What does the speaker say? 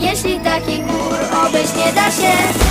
Jeśli takich gór obejść nie da się